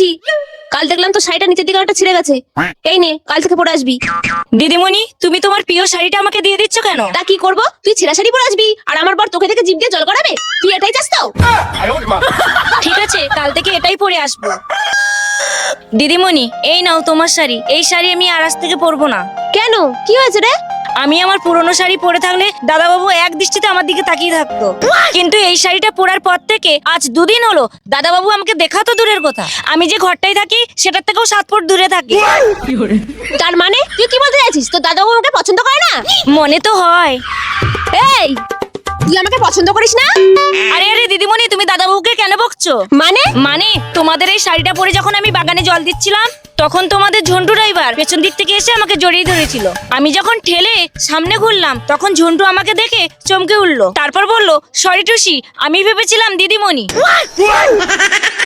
টুসি কাল দেখলাম তো শাড়িটা নিচের দিকে একটা ছিঁড়ে গেছে। এই নে কাল থেকে পরে আসবি। দিদিমণি তুমি তোমার প্রিয় শাড়িটা আমাকে দিয়ে দিচ্ছ কেন? তা কি করব? তুই ছেঁড়া শাড়ি পরে আসবি আর আমার পর তোকে থেকে জিভ দিয়ে জল করাবে তুই এটাই চাস তো? ঠিক আছে কাল থেকে এটাই পরে আসব। দিদিমণি এই নাও তোমার শাড়ি। এই শাড়ি আমি আর আজ থেকে পরবো না। কেন? কি হয়েছে রে? আমি আমার পুরনো শাড়ি পরে থাকলে দাদাবাবু এক দৃষ্টিতে আমার দিকে তাকিয়ে থাকতো। কিন্তু এই শাড়িটা পরার পর থেকে আজ দুদিন হলো দাদাবাবু আমাকে দেখা তো দূরের কথা। আমি যে ঘরটায় থাকি সেটার থেকেও সাত ফুট দূরে থাকি। তার মানে? তুই কি বলতে চাইছিস? তোর দাদা আমাকে পছন্দ করে না? মনে তো হয়। এই তুই আমাকে পছন্দ করিস না? আরে আরে দিদিমণি তুমি দাদাবাবুকে কেন বকছো? মানে? মানে তোমাদের এই শাড়িটা পরে যখন আমি বাগানে জল দিচ্ছিলাম তখন তোমাদের ঝন্টু ড্রাইভার পেছন দিক থেকে এসে আমাকে জড়িয়ে ধরেছিল। আমি যখন ঠেলে সামনে ঘুরলাম, তখন ঝন্টু আমাকে দেখে চমকে উঠল। তারপর বলল, সরি টুসি, আমি ভেবেছিলাম দিদিমণি।